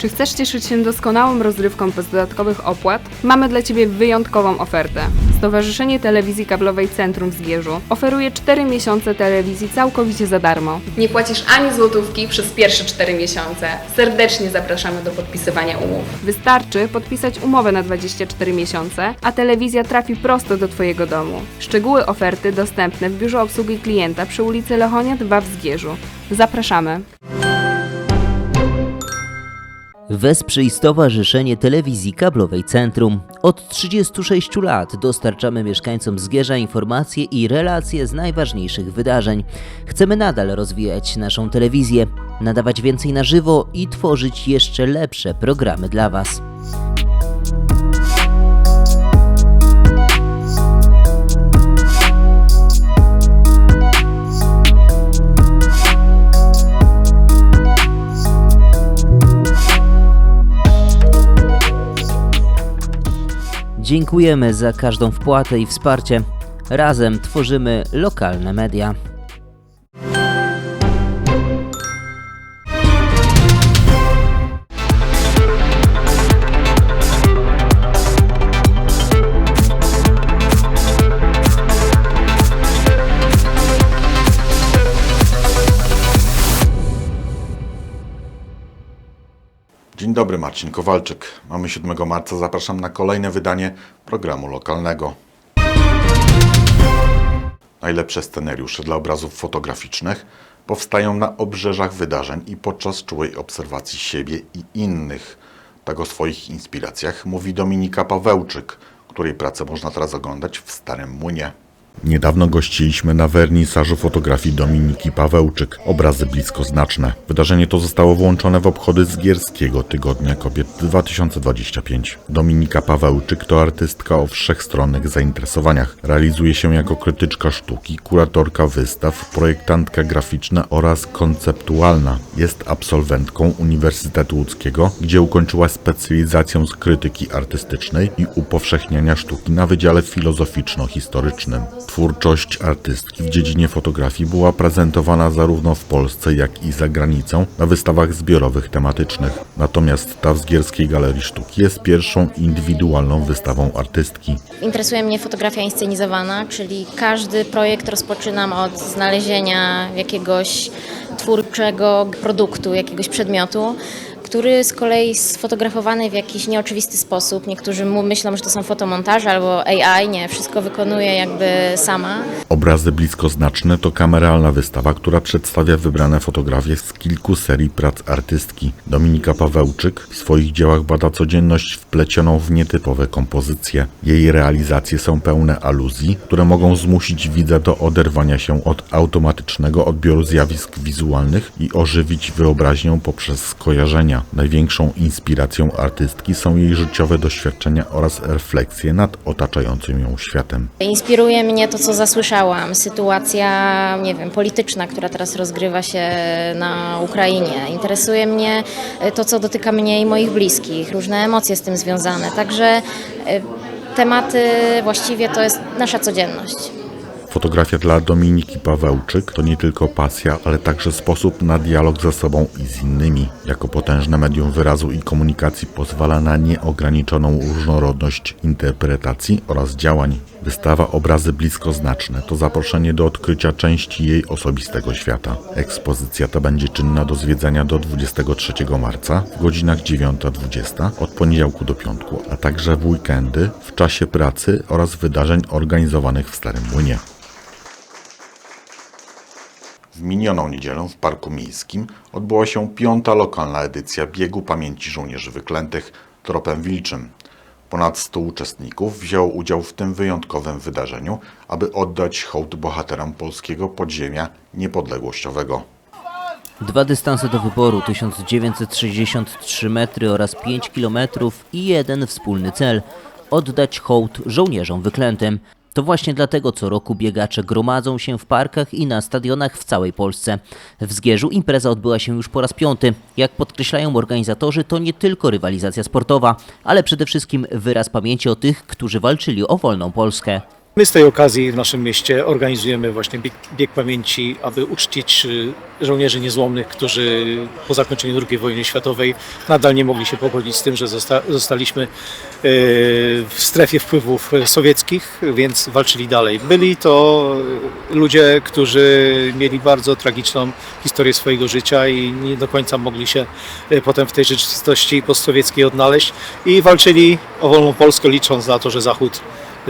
Czy chcesz cieszyć się doskonałą rozrywką bez dodatkowych opłat? Mamy dla Ciebie wyjątkową ofertę. Stowarzyszenie Telewizji Kablowej Centrum w Zgierzu oferuje 4 miesiące telewizji całkowicie za darmo. Nie płacisz ani złotówki przez pierwsze 4 miesiące. Serdecznie zapraszamy do podpisywania umów. Wystarczy podpisać umowę na 24 miesiące, a telewizja trafi prosto do Twojego domu. Szczegóły oferty dostępne w biurze obsługi klienta przy ulicy Lechonia 2 w Zgierzu. Zapraszamy. Wesprzyj Stowarzyszenie Telewizji Kablowej Centrum. Od 36 lat dostarczamy mieszkańcom Zgierza informacje i relacje z najważniejszych wydarzeń. Chcemy nadal rozwijać naszą telewizję, nadawać więcej na żywo i tworzyć jeszcze lepsze programy dla Was. Dziękujemy za każdą wpłatę i wsparcie. Razem tworzymy lokalne media. Dobry, Marcin Kowalczyk. Mamy 7 marca, zapraszam na kolejne wydanie programu lokalnego. Najlepsze scenariusze dla obrazów fotograficznych powstają na obrzeżach wydarzeń i podczas czułej obserwacji siebie i innych. Tak o swoich inspiracjach mówi Dominika Pawełczyk, której pracę można teraz oglądać w Starym Młynie. Niedawno gościliśmy na wernisażu fotografii Dominiki Pawełczyk. Obrazy bliskoznaczne. Wydarzenie to zostało włączone w obchody Zgierskiego Tygodnia Kobiet 2025. Dominika Pawełczyk to artystka o wszechstronnych zainteresowaniach. Realizuje się jako krytyczka sztuki, kuratorka wystaw, projektantka graficzna oraz konceptualna. Jest absolwentką Uniwersytetu Łódzkiego, gdzie ukończyła specjalizację z krytyki artystycznej i upowszechniania sztuki na Wydziale Filozoficzno-Historycznym. Twórczość artystki w dziedzinie fotografii była prezentowana zarówno w Polsce, jak i za granicą na wystawach zbiorowych tematycznych. Natomiast ta w Zgierskiej Galerii Sztuki jest pierwszą indywidualną wystawą artystki. Interesuje mnie fotografia inscenizowana, czyli każdy projekt rozpoczynam od znalezienia jakiegoś twórczego produktu, jakiegoś przedmiotu, który z kolei sfotografowany w jakiś nieoczywisty sposób. Niektórzy mu myślą, że to są fotomontaże albo AI, nie, wszystko wykonuję jakby sama. Obrazy bliskoznaczne to kameralna wystawa, która przedstawia wybrane fotografie z kilku serii prac artystki. Dominika Pawełczyk w swoich dziełach bada codzienność wplecioną w nietypowe kompozycje. Jej realizacje są pełne aluzji, które mogą zmusić widza do oderwania się od automatycznego odbioru zjawisk wizualnych i ożywić wyobraźnię poprzez skojarzenia. Największą inspiracją artystki są jej życiowe doświadczenia oraz refleksje nad otaczającym ją światem. Inspiruje mnie to, co zasłyszałam. Sytuacja, nie wiem, polityczna, która teraz rozgrywa się na Ukrainie. Interesuje mnie e, to, co dotyka mnie i moich bliskich, różne emocje z tym związane. Także e, tematy właściwie to jest nasza codzienność. Fotografia dla Dominiki Pawełczyk to nie tylko pasja, ale także sposób na dialog ze sobą i z innymi. Jako potężne medium wyrazu i komunikacji pozwala na nieograniczoną różnorodność interpretacji oraz działań. Wystawa Obrazy bliskoznaczne to zaproszenie do odkrycia części jej osobistego świata. Ekspozycja ta będzie czynna do zwiedzania do 23 marca w godzinach 9-20 od poniedziałku do piątku, a także w weekendy w czasie pracy oraz wydarzeń organizowanych w Starym Młynie. W minioną niedzielę w Parku Miejskim odbyła się piąta lokalna edycja Biegu Pamięci Żołnierzy Wyklętych Tropem Wilczym. Ponad 100 uczestników wzięło udział w tym wyjątkowym wydarzeniu, aby oddać hołd bohaterom polskiego podziemia niepodległościowego. Dwa dystanse do wyboru 1963 metry oraz 5 kilometrów i jeden wspólny cel oddać hołd żołnierzom wyklętym. To właśnie dlatego co roku biegacze gromadzą się w parkach i na stadionach w całej Polsce. W Zgierzu impreza odbyła się już po raz piąty. Jak podkreślają organizatorzy, to nie tylko rywalizacja sportowa, ale przede wszystkim wyraz pamięci o tych, którzy walczyli o wolną Polskę. My z tej okazji w naszym mieście organizujemy właśnie bieg, bieg pamięci, aby uczcić y, żołnierzy niezłomnych, którzy po zakończeniu II wojny światowej nadal nie mogli się pogodzić z tym, że zosta, zostaliśmy y, w strefie wpływów sowieckich, więc walczyli dalej. Byli to ludzie, którzy mieli bardzo tragiczną historię swojego życia i nie do końca mogli się y, potem w tej rzeczywistości postsowieckiej odnaleźć i walczyli o wolną Polskę, licząc na to, że Zachód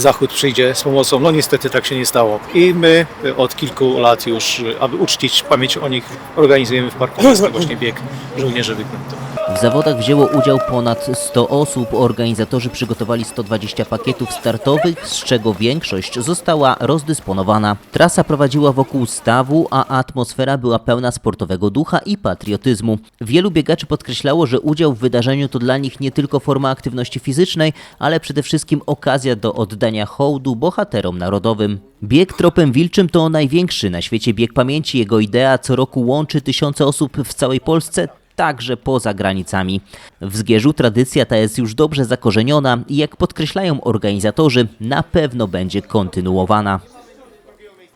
Zachód przyjdzie z pomocą. No niestety tak się nie stało. I my od kilku lat już, aby uczcić pamięć o nich, organizujemy w Parku właśnie bieg żołnierzy wyklętych. W zawodach wzięło udział ponad 100 osób. Organizatorzy przygotowali 120 pakietów startowych, z czego większość została rozdysponowana. Trasa prowadziła wokół stawu, a atmosfera była pełna sportowego ducha i patriotyzmu. Wielu biegaczy podkreślało, że udział w wydarzeniu to dla nich nie tylko forma aktywności fizycznej, ale przede wszystkim okazja do oddania hołdu bohaterom narodowym. Bieg tropem wilczym to największy na świecie bieg pamięci. Jego idea co roku łączy tysiące osób w całej Polsce, także poza granicami. W Zgierzu tradycja ta jest już dobrze zakorzeniona i jak podkreślają organizatorzy, na pewno będzie kontynuowana.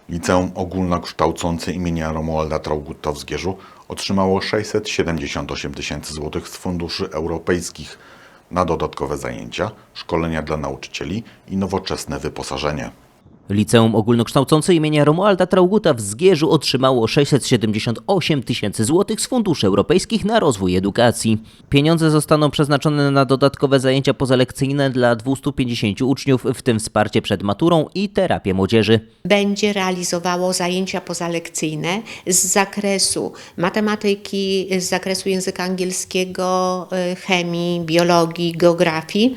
Liceum Ogólnokształcące imienia Romualda Traugutta w Zgierzu otrzymało 678 tysięcy złotych z funduszy europejskich na dodatkowe zajęcia, szkolenia dla nauczycieli i nowoczesne wyposażenie. Liceum Ogólnokształcące imienia Romualda Trauguta w Zgierzu otrzymało 678 tysięcy złotych z funduszy europejskich na rozwój edukacji. Pieniądze zostaną przeznaczone na dodatkowe zajęcia pozalekcyjne dla 250 uczniów, w tym wsparcie przed maturą i terapię młodzieży. będzie realizowało zajęcia pozalekcyjne z zakresu matematyki, z zakresu języka angielskiego, e, chemii, biologii, geografii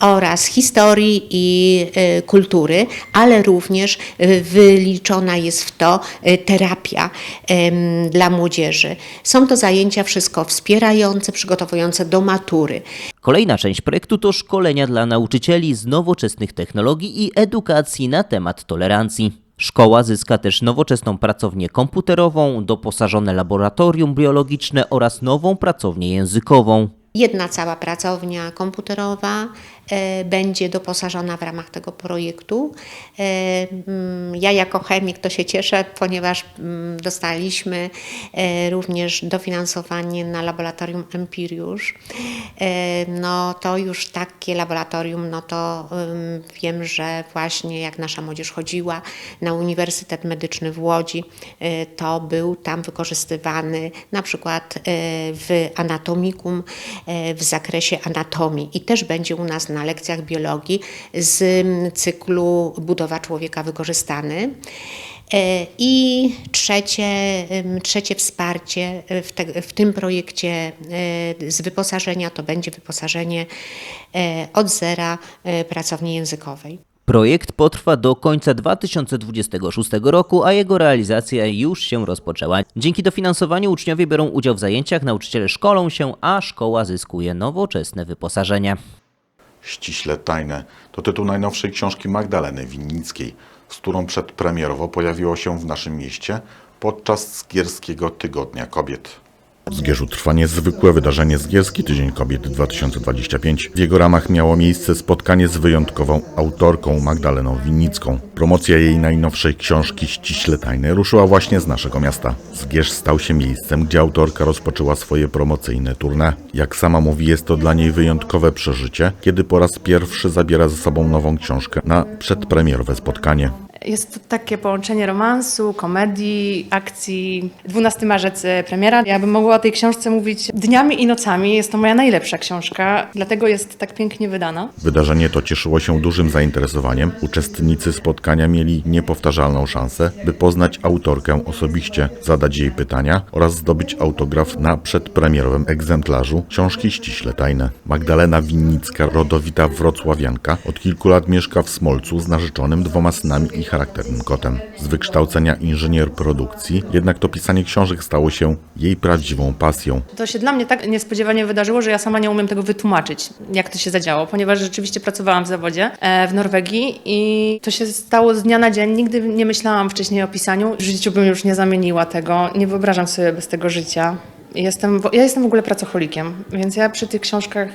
oraz historii i e, kultury, ale również e, wyliczona jest w to e, terapia dla młodzieży. Są to zajęcia wszystko wspierające, przygotowujące do matury. Kolejna część projektu to szkolenia dla nauczycieli z nowoczesnych technologii i edukacji na temat tolerancji. Szkoła zyska też nowoczesną pracownię komputerową, doposażone laboratorium biologiczne oraz nową pracownię językową. Jedna cała pracownia komputerowa będzie doposażona w ramach tego projektu. E, mm, Ja jako chemik to się cieszę, ponieważ mm, dostaliśmy e, również dofinansowanie na laboratorium Empiriusz. E, No to już takie laboratorium, no to wiem, że właśnie jak nasza młodzież chodziła na Uniwersytet Medyczny w Łodzi, e, to był tam wykorzystywany na przykład e, w anatomikum e, w zakresie anatomii i też będzie u nas na lekcjach biologii z mm, cyklu Budowa człowieka wykorzystany. E, I trzecie, em, trzecie wsparcie w, te, w tym projekcie e, z wyposażenia to będzie wyposażenie e, od zera e, pracowni językowej. Projekt potrwa do końca 2026 roku, a jego realizacja już się rozpoczęła. Dzięki dofinansowaniu uczniowie biorą udział w zajęciach, nauczyciele szkolą się, a szkoła zyskuje nowoczesne wyposażenie. Ściśle tajne to tytuł najnowszej książki Magdaleny Winnickiej, z którą przedpremierowo pojawiło się w naszym mieście podczas Zgierskiego Tygodnia Kobiet. W Zgierzu trwa niezwykłe wydarzenie Zgierski Tydzień Kobiet 2025. W jego ramach miało miejsce spotkanie z wyjątkową autorką Magdaleną Winnicką. Promocja jej najnowszej książki Ściśle Tajne ruszyła właśnie z naszego miasta. Zgierz stał się miejscem, gdzie autorka rozpoczęła swoje promocyjne tournée. Jak sama mówi, jest to dla niej wyjątkowe przeżycie, kiedy po raz pierwszy zabiera ze sobą nową książkę na przedpremierowe spotkanie. Jest to takie połączenie romansu, komedii, akcji. 12 marzec premiera. Ja bym mogła o tej książce mówić dniami i nocami. Jest to moja najlepsza książka, dlatego jest tak pięknie wydana. Wydarzenie to cieszyło się dużym zainteresowaniem. Uczestnicy spotkania mieli niepowtarzalną szansę, by poznać autorkę osobiście, zadać jej pytania oraz zdobyć autograf na przedpremierowym egzemplarzu książki ściśle tajne. Magdalena Winnicka, rodowita wrocławianka, od kilku lat mieszka w Smolcu z narzeczonym, dwoma synami i charakternym kotem. Z wykształcenia inżynier produkcji, jednak to pisanie książek stało się jej prawdziwą pasją. To się dla mnie tak niespodziewanie wydarzyło, że ja sama nie umiem tego wytłumaczyć, jak to się zadziało, ponieważ rzeczywiście pracowałam w zawodzie e, w Norwegii i to się stało z dnia na dzień. Nigdy nie myślałam wcześniej o pisaniu. W życiu bym już nie zamieniła tego. Nie wyobrażam sobie bez tego życia. Jestem, ja jestem w ogóle pracocholikiem, więc ja przy tych książkach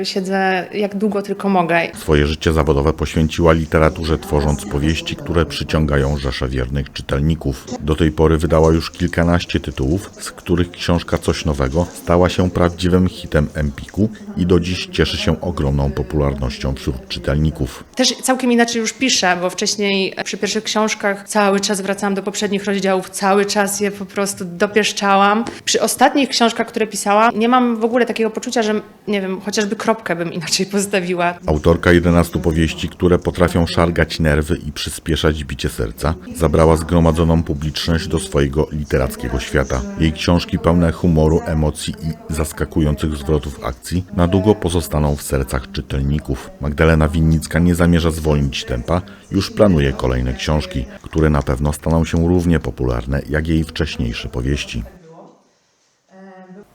y, siedzę jak długo tylko mogę. Swoje życie zawodowe poświęciła literaturze, tworząc powieści, które przyciągają rzesze wiernych czytelników. Do tej pory wydała już kilkanaście tytułów, z których książka Coś Nowego stała się prawdziwym hitem Empiku i do dziś cieszy się ogromną popularnością wśród czytelników. Też całkiem inaczej już piszę, bo wcześniej przy pierwszych książkach cały czas wracałam do poprzednich rozdziałów, cały czas je po prostu dopieszczałam. Przy ostatnich książkach, które pisałam, nie mam w ogóle takiego poczucia, że nie wiem, chociażby kropkę bym inaczej postawiła. Autorka 11 powieści, które potrafią szargać nerwy i przyspieszać bicie serca, zabrała zgromadzoną publiczność do swojego literackiego świata. Jej książki pełne humoru, emocji i zaskakujących zwrotów akcji na długo pozostaną w sercach czytelników. Magdalena Winnicka nie zamierza zwolnić tempa, już planuje kolejne książki, które na pewno staną się równie popularne jak jej wcześniejsze powieści.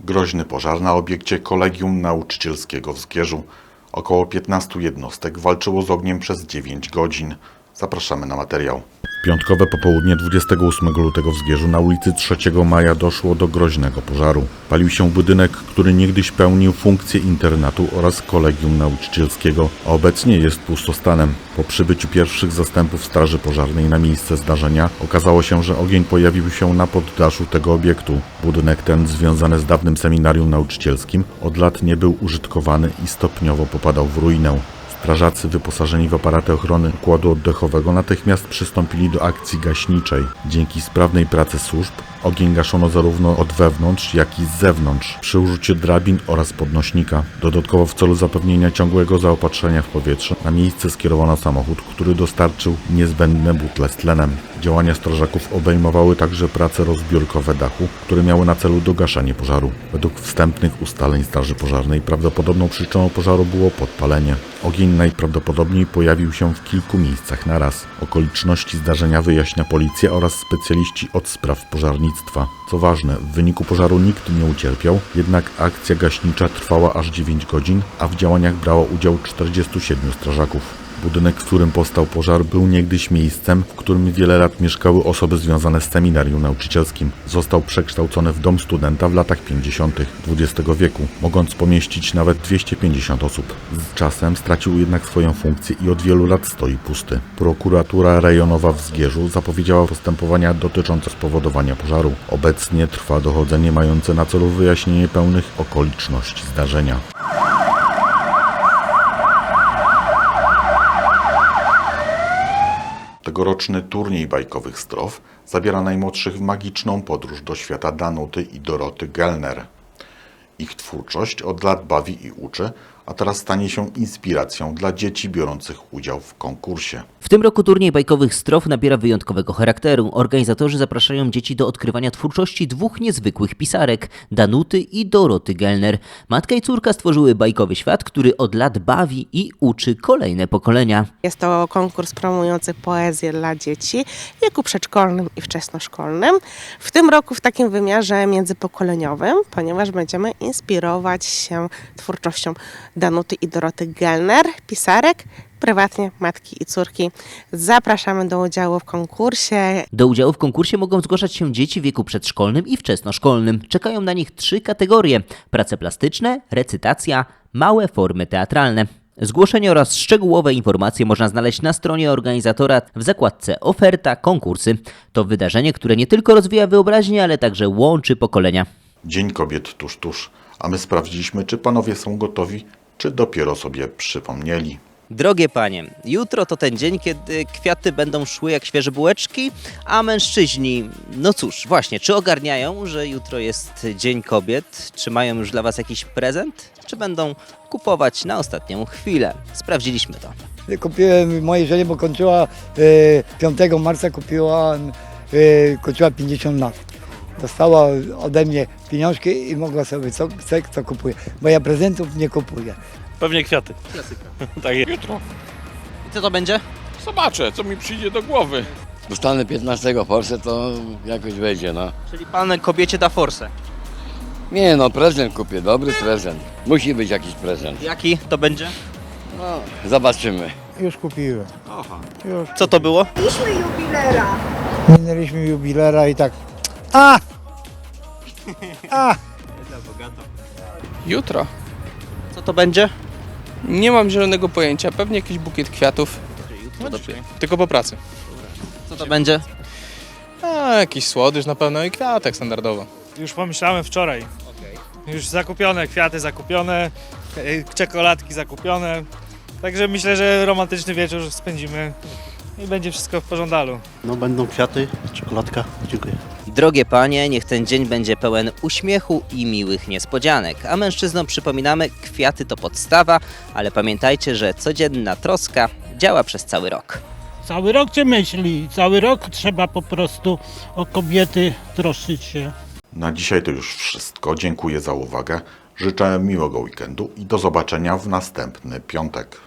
Groźny pożar na obiekcie Kolegium Nauczycielskiego w Zgierzu. Około 15 jednostek walczyło z ogniem przez 9 godzin. Zapraszamy na materiał. Piątkowe popołudnie 28 lutego w Zgierzu na ulicy 3 Maja doszło do groźnego pożaru. Palił się budynek, który niegdyś pełnił funkcję internatu oraz kolegium nauczycielskiego, a obecnie jest pustostanem. Po przybyciu pierwszych zastępów Straży Pożarnej na miejsce zdarzenia okazało się, że ogień pojawił się na poddaszu tego obiektu. Budynek ten, związany z dawnym seminarium nauczycielskim, od lat nie był użytkowany i stopniowo popadał w ruinę. Strażacy wyposażeni w aparaty ochrony układu oddechowego natychmiast przystąpili do akcji gaśniczej. Dzięki sprawnej pracy służb ogień gaszono zarówno od wewnątrz, jak i z zewnątrz przy użyciu drabin oraz podnośnika. Dodatkowo w celu zapewnienia ciągłego zaopatrzenia w powietrze na miejsce skierowano samochód, który dostarczył niezbędne butle z tlenem. Działania strażaków obejmowały także prace rozbiórkowe dachu, które miały na celu dogaszanie pożaru. Według wstępnych ustaleń Straży Pożarnej prawdopodobną przyczyną pożaru było podpalenie. Ogień najprawdopodobniej pojawił się w kilku miejscach naraz. Okoliczności zdarzenia wyjaśnia policja oraz specjaliści od spraw Co ważne, w wyniku pożaru nikt nie ucierpiał, jednak akcja gaśnicza trwała aż 9 godzin, a w działaniach brało udział 47 strażaków. Budynek, w którym powstał pożar, był niegdyś miejscem, w którym wiele lat mieszkały osoby związane z seminarium nauczycielskim. Został przekształcony w dom studenta w latach 50. XX wieku, mogąc pomieścić nawet 250 osób. Z czasem stracił jednak swoją funkcję i od wielu lat stoi pusty. Prokuratura rejonowa w Zgierzu zapowiedziała postępowania dotyczące spowodowania pożaru. Obecnie trwa dochodzenie mające na celu wyjaśnienie pełnych okoliczności zdarzenia. Tegoroczny turniej bajkowych strof zabiera najmłodszych w magiczną podróż do świata Danuty i Doroty Gelner. Ich twórczość od lat bawi i uczy, a teraz stanie się inspiracją dla dzieci biorących udział w konkursie. W tym roku turniej bajkowych strof nabiera wyjątkowego charakteru. Organizatorzy zapraszają dzieci do odkrywania twórczości dwóch niezwykłych pisarek, Danuty i Doroty Gelner. Matka i córka stworzyły bajkowy świat, który od lat bawi i uczy kolejne pokolenia. Jest to konkurs promujący poezję dla dzieci w wieku przedszkolnym i wczesnoszkolnym. W tym roku w takim wymiarze międzypokoleniowym, ponieważ będziemy inspirować się twórczością Danuty i Doroty Gelner, pisarek, prywatnie matki i córki. Zapraszamy do udziału w konkursie. Do udziału w konkursie mogą zgłaszać się dzieci w wieku przedszkolnym i wczesnoszkolnym. Czekają na nich trzy kategorie: prace plastyczne, recytacja, małe formy teatralne. Zgłoszenie oraz szczegółowe informacje można znaleźć na stronie organizatora w zakładce Oferta Konkursy. To wydarzenie, które nie tylko rozwija wyobraźnię, ale także łączy pokolenia. Dzień Kobiet tuż tuż, a my sprawdziliśmy, czy panowie są gotowi, czy dopiero sobie przypomnieli. Drogie panie, jutro to ten dzień, kiedy kwiaty będą szły jak świeże bułeczki, a mężczyźni, no cóż, właśnie, czy ogarniają, że jutro jest Dzień Kobiet? Czy mają już dla was jakiś prezent? Czy będą kupować na ostatnią chwilę? Sprawdziliśmy to. Kupiłem mojej żonie, bo kończyła e, 5 marca, kupiła, e, kończyła 50 lat. Dostała ode mnie pieniążki i mogła sobie co chce, co kupuje. Bo ja prezentów nie kupuję. Pewnie kwiaty. tak jest. Jutro. I co to będzie? Zobaczę, co mi przyjdzie do głowy. Dostanę 15 forsę, to jakoś wejdzie, no. Czyli pan kobiecie da forsę. Nie no, prezent kupię, dobry prezent. Musi być jakiś prezent. Jaki to będzie? No, zobaczymy. Już kupiłem. Już. Co to było? Minęliśmy jubilera i tak. A! A! Jutro. Co to będzie? Nie mam zielonego pojęcia. Pewnie jakiś bukiet kwiatów. No dopiero. Tylko po pracy. Co to będzie? A, jakiś słodycz na pewno i kwiatek standardowo. Już pomyślałem wczoraj. Już zakupione, kwiaty zakupione, e, czekoladki zakupione. Także myślę, że romantyczny wieczór spędzimy i będzie wszystko w pożądalu. No będą kwiaty, czekoladka. Dziękuję. Drogie panie, niech ten dzień będzie pełen uśmiechu i miłych niespodzianek. A mężczyznom przypominamy, kwiaty to podstawa, ale pamiętajcie, że codzienna troska działa przez cały rok. Cały rok cię myśli, cały rok trzeba po prostu o kobiety troszczyć się. Na dzisiaj to już wszystko. Dziękuję za uwagę. Życzę miłego weekendu i do zobaczenia w następny piątek.